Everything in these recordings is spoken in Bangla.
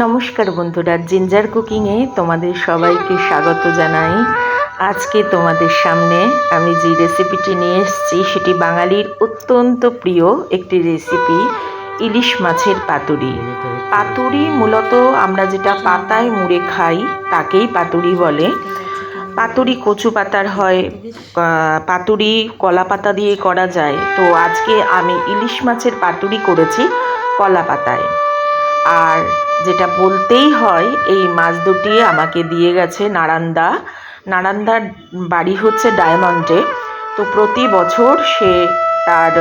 নমস্কার বন্ধুরা, জিঞ্জার কুকিংয়ে তোমাদের সবাইকে স্বাগত জানাই। আজকে তোমাদের সামনে আমি যে রেসিপিটি নিয়ে এসেছি, সেটি বাঙালির অত্যন্ত প্রিয় একটি রেসিপি ইলিশ মাছের পাতুরি। পাতুরি মূলত আমরা যেটা পাতায় মুড়ে খাই, তাকেই পাতুরি বলে। পাতুরি কচু পাতার হয় পাতুরি কলা পাতা দিয়ে করা যায়। তো আজকে আমি ইলিশ মাছের পাতুরি করেছি কলা পাতায়। আর যেটা বলতেই হয়, এই মাছ দুটি আমাকে দিয়ে গেছে নারান্দা। নারান্দার বাড়ি হচ্ছে ডায়মন্ডে। তো প্রতি বছর সে তার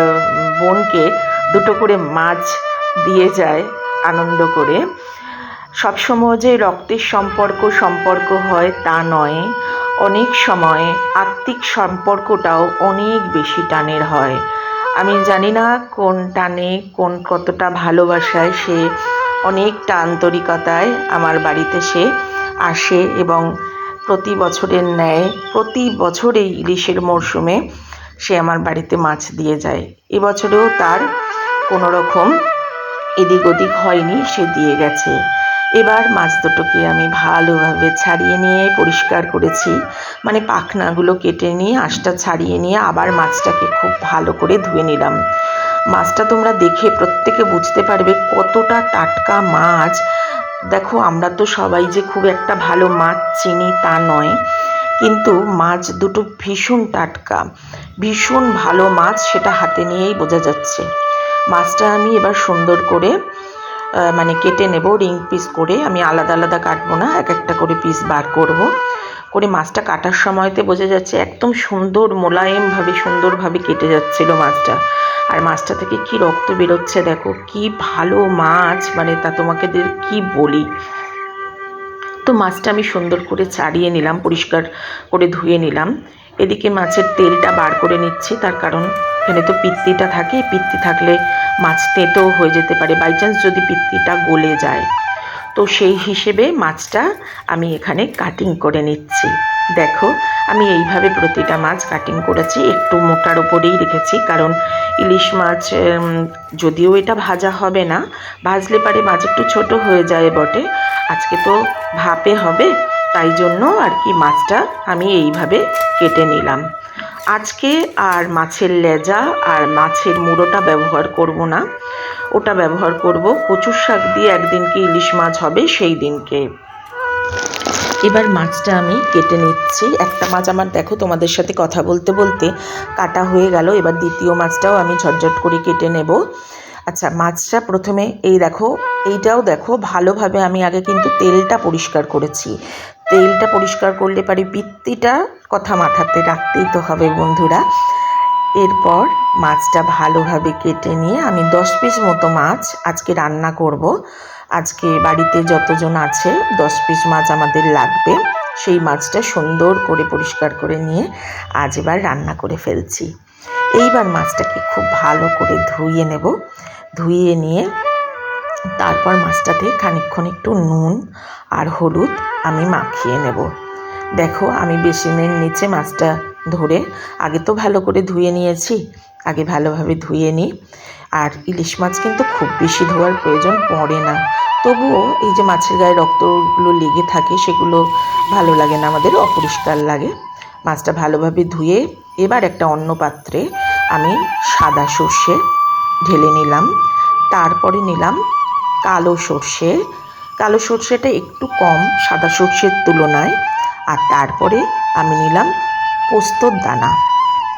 বোনকে দুটো করে মাছ দিয়ে যায় আনন্দ করে। সবসময় যে রক্তের সম্পর্ক সম্পর্ক হয় তা নয়। অনেক সময় আত্মিক সম্পর্কটাও অনেক বেশি টানের হয়। আমি জানি না কোন টানে কোন কতটা ভালোবাসায় সে অনেকটা আন্তরিকতায় আমার বাড়িতে সে আসে এবং প্রতি বছরের ন্যায়, প্রতি বছরেই ইলিশের মরশুমে সে আমার বাড়িতে মাছ দিয়ে যায়। এবছরেও তার কোনো রকম এদিক ওদিক হয়নি, সে দিয়ে গেছে। এবার মাছ দুটোকে আমি ভালোভাবে ছাড়িয়ে নিয়ে পরিষ্কার করেছি। মানে পাখনাগুলো কেটে নিয়ে, আঁশটা ছাড়িয়ে নিয়ে আবার মাছটাকে খুব ভালো করে ধুয়ে নিলাম। মাছটা তোমরা দেখে প্রত্যেকে বুঝতে পারবে কতটা টাটকা মাছ। দেখো, আমরা তো সবাই যে খুব একটা ভালো মাছ চিনি তা নয়। কিন্তু মাছ দুটো ভীষণ টাটকা, ভীষণ ভালো মাছ সেটা হাতে নিয়েই বোঝা যাচ্ছে। মাছটা আমি এবার সুন্দর করে মানে কেটে নেব রিং পিস করে। আমি আলাদা আলাদা কাটবো না, এক একটা করে পিস বার করব। করে মাছটা কাটার সময়তে বোঝা যাচ্ছে একদম সুন্দর মোলায়েমভাবে, সুন্দরভাবে কেটে যাচ্ছিল মাছটা। আর মাছটা থেকে কি রক্ত বেরোচ্ছে দেখো, কি ভালো মাছ মানে তা তোমাকে কি বলি। তো মাছটা আমি সুন্দর করে ছাড়িয়ে নিলাম, পরিষ্কার করে ধুয়ে নিলাম। এদিকে মাছের তেলটা বার করে নিচ্ছি, তার কারণ এখানে তো পিত্তিটা থাকে পিত্তি থাকলে মাছ তেঁতেও হয়ে যেতে পারে। বাই চান্স যদি পিত্তিটা গলে যায়। তো সেই হিসেবে মাছটা আমি এখানে কাটিং করে নিচ্ছি। দেখো, আমি এইভাবে প্রতিটা মাছ কাটিং করেছি। একটু মোটার ওপরেই রেখেছি। কারণ ইলিশ মাছ যদিও এটা ভাজা হবে না, ভাজলে পারে মাছ একটু ছোট হয়ে যায় বটে। আজকে তো ভাপে হবে। তাই জন্য আর কি মাছটা আমি এইভাবে কেটে নিলাম। আজকে আর মাছের লেজা আর মাছের মুড়োটা ব্যবহার করব না। ওটা ব্যবহার করব কচুর শাক দিয়ে একদিনকে ইলিশ মাছ হবে সেই দিনকে। এবার মাছটা আমি কেটে নিচ্ছি। একটা মাছ আমার দেখো তোমাদের সাথে কথা বলতে বলতে কাটা হয়ে গেল। এবার দ্বিতীয় মাছটাও আমি ঝটঝট করে কেটে নেব। আচ্ছা মাছটা প্রথমে এই দেখো, এইটাও দেখো, ভালোভাবে আমি আগে কিন্তু তেলটা পরিষ্কার করেছি। তেলটা পরিষ্কার করলে পারি পিত্তিটা কথা মাথাতে রাখতেই তো হবে বন্ধুরা। এরপর মাছটা ভালোভাবে কেটে নিয়ে আমি দশ পিস মতো মাছ আজকে রান্না করব। আজকে বাড়িতে যতজন আছে, দশ পিস মাছ আমাদের লাগবে। সেই মাছটা সুন্দর করে পরিষ্কার করে নিয়ে আজ এবার রান্না করে ফেলছি। এইবার মাছটাকে খুব ভালো করে ধুয়ে নেব। ধুয়ে নিয়ে তারপর মাছটাতে খানিকক্ষণ একটু নুন আর হলুদ আমি মাখিয়ে নেব। দেখো, আমি বেসিনের নিচে মাছটা ধরে আগে তো ভালো করে ধুয়ে নিয়েছি, আগে ভালোভাবে ধুয়ে নিই। আর ইলিশ মাছ কিন্তু খুব বেশি ধোয়ার প্রয়োজন পড়ে না। তবুও এই যে মাছের গায়ে রক্তগুলো লেগে থাকে, সেগুলো ভালো লাগে না, আমাদের অপরিষ্কার লাগে। মাছটা ভালোভাবে ধুয়ে এবার একটা অন্য পাত্রে আমি সাদা সর্ষে ঢেলে নিলাম। তারপরে নিলাম কালো সর্ষে কালো সর্ষেটা একটু কম, সাদা সর্ষের তুলনায়। আর তারপরে আমি নিলাম পোস্তর দানা।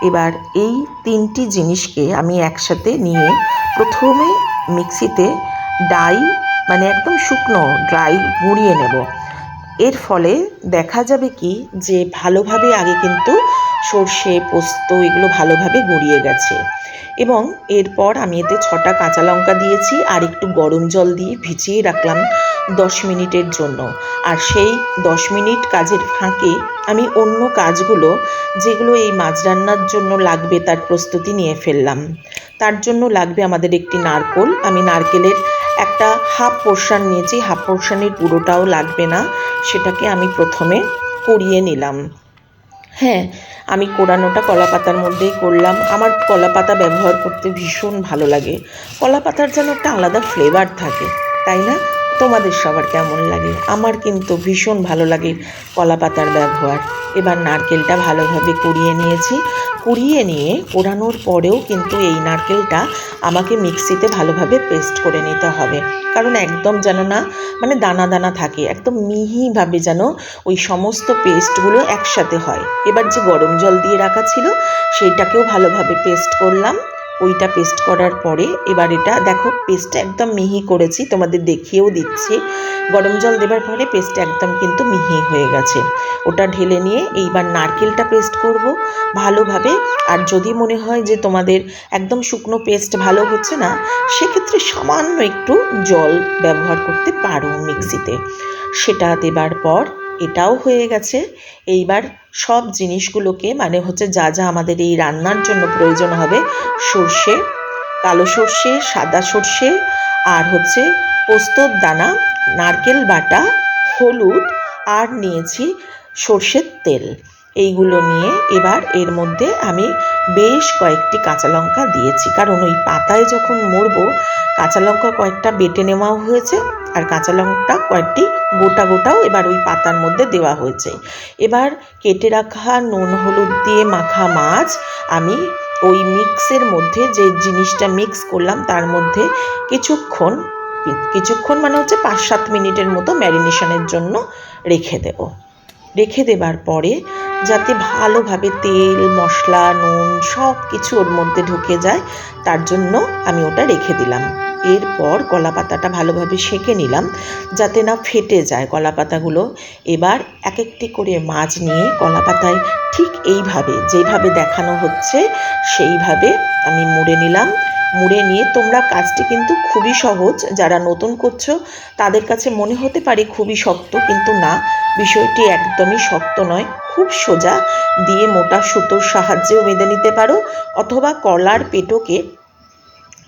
এবার এই তিনটি জিনিসকে আমি একসাথে নিয়ে প্রথমে মিক্সিতে ডাই মানে একদম শুকনো ড্রাই গুঁড়িয়ে নেব। এর ফলে দেখা যাবে কি যে ভালোভাবে আগে কিন্তু সর্ষে, পোস্ত এগুলো ভালোভাবে গড়িয়ে গেছে। এবং এরপর আমি এতে ছটা কাঁচা লঙ্কা দিয়েছি আর একটু গরম জল দিয়ে ভিজিয়ে রাখলাম দশ মিনিটের জন্য। আর সেই দশ মিনিট কাজের ফাঁকে আমি অন্য কাজগুলো, যেগুলো এই মাছ রান্নার জন্য লাগবে তার প্রস্তুতি নিয়ে ফেললাম। তার জন্য লাগবে আমাদের একটি নারকোল। আমি নারকেলের একটা হাফ পোর্শন নিয়েছি। হাফ পোর্শনের পুরোটাও লাগবে না। সেটাকে আমি প্রথমে করিয়ে নিলাম। হ্যাঁ আমি কোরানোটা কলা পাতার মধ্যেই করলাম। আমার কলা পাতা ব্যবহার করতে ভীষণ ভালো লাগে। কলা পাতার যেন একটা আলাদা ফ্লেভার থাকে, তাই না? তোমাদের সবার কেমন লাগে? আমার কিন্তু ভীষণ ভালো লাগে কলা পাতার ব্যবহার। এবার নারকেলটা ভালোভাবে কুড়িয়ে নিয়েছি। কুড়িয়ে নিয়ে কোরানোর পরেও কিন্তু এই নারকেলটা আমাকে মিক্সিতে ভালোভাবে পেস্ট করে নিতে হবে। কারণ একদম যেন না মানে দানা দানা থাকে, একদম মিহিভাবে যেন ওই সমস্ত পেস্টগুলো একসাথে হয়। এবার যে গরম জল দিয়ে রাখা ছিল সেইটাকেও ভালোভাবে পেস্ট করলাম। ওইটা পেস্ট করার পরে এবার এটা, দেখো পেস্টটা একদম মিহি করেছি, তোমাদের দেখিয়েও দিচ্ছি। গরম জল দেবার পরে পেস্টটা একদম কিন্তু মিহি হয়ে গেছে। ওটা ঢেলে নিয়ে এইবার নারকেলটা পেস্ট করব ভালোভাবে। আর যদি মনে হয় যে তোমাদের একদম শুকনো পেস্ট ভালো হচ্ছে না, সেক্ষেত্রে সামান্য একটু জল ব্যবহার করতে পারো মিক্সিতে। সেটা দেবার পর এটাও হয়ে গেছে। এইবার সব জিনিসগুলোকে মানে হচ্ছে যা যা আমাদের এই রান্নার জন্য প্রয়োজন হবে, সর্ষে, কালো সর্ষে, সাদা সর্ষে, আর হচ্ছে পোস্তর দানা, নারকেল বাটা, হলুদ, আর নিয়েছি সর্ষের তেল। এইগুলো নিয়ে এবার এর মধ্যে আমি বেশ কয়েকটি কাঁচা লঙ্কা দিয়েছি। কারণ ওই পাতায় যখন মরবো, কাঁচা লঙ্কা কয়েকটা বেটে নেওয়াও হয়েছে আর কাঁচা লঙ্কা কয়েকটি গোটা গোটাও এবার ওই পাতার মধ্যে দেওয়া হয়েছে। এবার কেটে রাখা নুন, হলুদ দিয়ে মাখা মাছ আমি ওই মিক্সের মধ্যে যে জিনিসটা মিক্স করলাম তার মধ্যে কিছুক্ষণ কিছুক্ষণ মানে হচ্ছে পাঁচ সাত মিনিটের মতো ম্যারিনেশনের জন্য রেখে দেব। রেখে দেবার পরে যাতে ভালোভাবে তেল, মশলা, নুন সব কিছু ওর মধ্যে ঢুকে যায়, তার জন্য আমি ওটা রেখে দিলাম। এরপর কলা পাতাটা ভালোভাবে সেঁকে নিলাম, যাতে না ফেটে যায় কলা পাতাগুলো এবার এক একটি করে মাছ নিয়ে কলা পাতায় ঠিক এইভাবে, যেভাবে দেখানো হচ্ছে, সেইভাবে আমি মুড়ে নিলাম। মুড়ে নিয়ে তোমরা কাজটি কিন্তু খুবই সহজ। যারা নতুন করছ, তাদের কাছে মনে হতে পারে খুবই শক্ত, কিন্তু না। বিষয়টি একদমই শক্ত নয়। খুব সোজা দিয়ে মোটা সুতোর সাহায্যেও বেঁধে নিতে পারো, অথবা কলার পেটোকে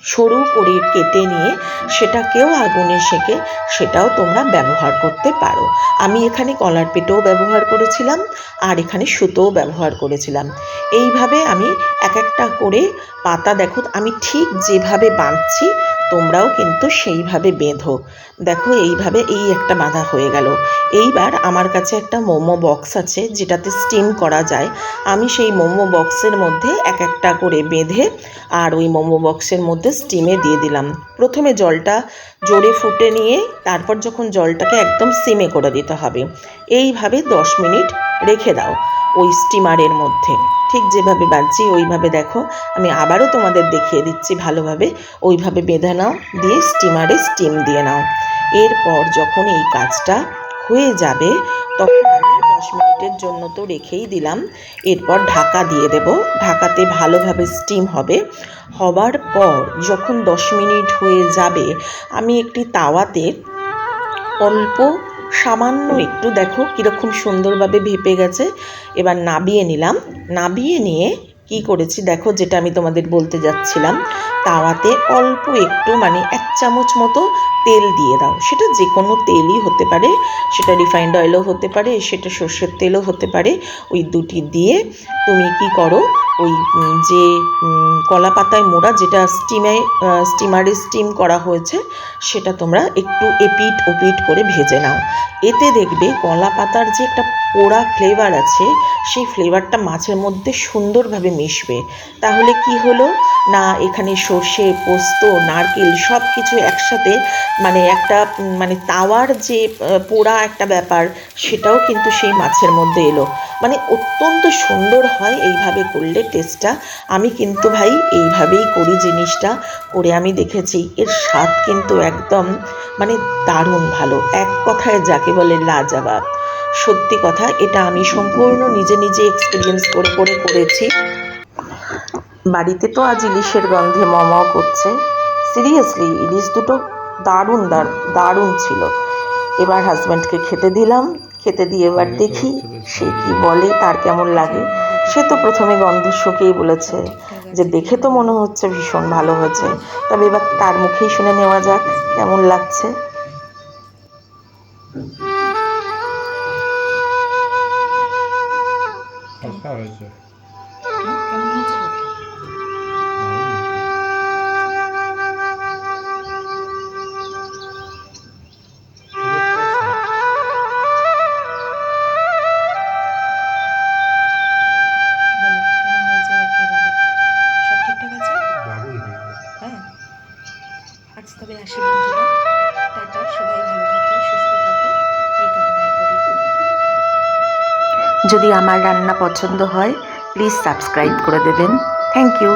সরু করে কেটে নিয়ে সেটাকেও আগুনে সেঁকে সেটাও তোমরা ব্যবহার করতে পারো। আমি এখানে কলার পেটেও ব্যবহার করেছিলাম, আর এখানে সুতোও ব্যবহার করেছিলাম। এইভাবে আমি এক একটা করে পাতা, দেখো, আমি ঠিক যেভাবে বাঁধছি তোমরাও কিন্তু সেইভাবে বেঁধো। দেখো, এইভাবে এই একটা বাঁধা হয়ে গেল। এইবার আমার কাছে একটা মোমো বক্স আছে, যেটাতে স্টিম করা যায়। আমি সেই মোমো বক্সের মধ্যে এক একটা করে বেঁধে আর ওই মোমো বক্সের মধ্যে স্টিমে দিয়ে দিলাম। প্রথমে জলটা জোরে ফুটে নিয়ে, তারপর যখন জলটাকে একদম সিমে করে দিতে হবে, এইভাবে দশ মিনিট রেখে দাও। ওই স্টিমারের মধ্যে। ঠিক যেভাবে বাঁধছি ওইভাবে দেখো, আমি আবারও তোমাদের দেখিয়ে দিচ্ছি ভালোভাবে। ওইভাবে বেঁধে নাও, দিয়ে স্টিমারে স্টিম দিয়ে নাও। এরপর যখন এই কাজটা হয়ে যাবে, তখন আমি দশ মিনিটের জন্য তো রেখেই দিলাম। এরপর ঢাকা দিয়ে দেব। ঢাকাতে ভালোভাবে স্টিম হবে। হবার পর যখন দশ মিনিট হয়ে যাবে, আমি একটি তাওয়াতে অল্প সামান্য একটু দেখো কীরকম সুন্দরভাবে ভেপে গেছে। এবার নাবিয়ে নিলাম। নাবিয়ে নিয়ে কি করেছি দেখো যেটা আমি তোমাদের বলতে যাচ্ছিলাম। তাওয়াতে অল্প একটু মানে এক চামচ মতো তেল দিয়ে দাও। সেটা যে কোনো তেলই হতে পারে। সেটা রিফাইন্ড অয়েলও হতে পারে, সেটা সর্ষের তেলও হতে পারে। ওই দুটি দিয়ে তুমি কি করো ওই যে কলা পাতায় মোড়া যেটা স্টিমে স্টিমারে স্টিম করা হয়েছে, সেটা তোমরা একটু এপিট ওপিট করে ভেজে নাও। এতে দেখবে কলা পাতার যে একটা পোড়া ফ্লেভার আছে, সেই ফ্লেভারটা মাছের মধ্যে সুন্দরভাবে মিশবে। তাহলে কি হলো? না, এখানে সর্ষে, পোস্ত, নারকেল সব কিছু একসাথে মানে একটা মানে তাওয়ার যে পোড়া একটা ব্যাপার, সেটাও কিন্তু সেই মাছের মধ্যে এলো। মানে অত্যন্ত সুন্দর হয় এইভাবে করলে। টেস্টটা আমি কিন্তু ভাই এইভাবেই করি জিনিসটা। করে আমি দেখেছি, এর স্বাদ কিন্তু একদম মানে দারুণ ভালো। এক কথায় যাকে বলে লাজাবাব। সত্যি কথা, এটা আমি সম্পূর্ণ নিজে নিজে এক্সপিরিয়েন্স করে করে করেছি। বাড়িতে তো আজ ইলিশের গন্ধে মমও করছে। সিরিয়াসলি ইলিশ দুটো দারুণ দারুণ ছিল। এবার হাজব্যান্ডকে খেতে দিলাম। খেতে দিয়ে এবার দেখি সে কি বলে তার কেমন লাগে। সে তো প্রথমে গন্ধ শুকেই বলেছে যে দেখে তো মনে হচ্ছে ভীষণ ভালো হয়েছে। তবে এবার তার মুখেই শুনে নেওয়া যাক কেমন লাগছে। যদি আমার রান্না পছন্দ হয় প্লিজ সাবস্ক্রাইব করে দেবেন। Thank you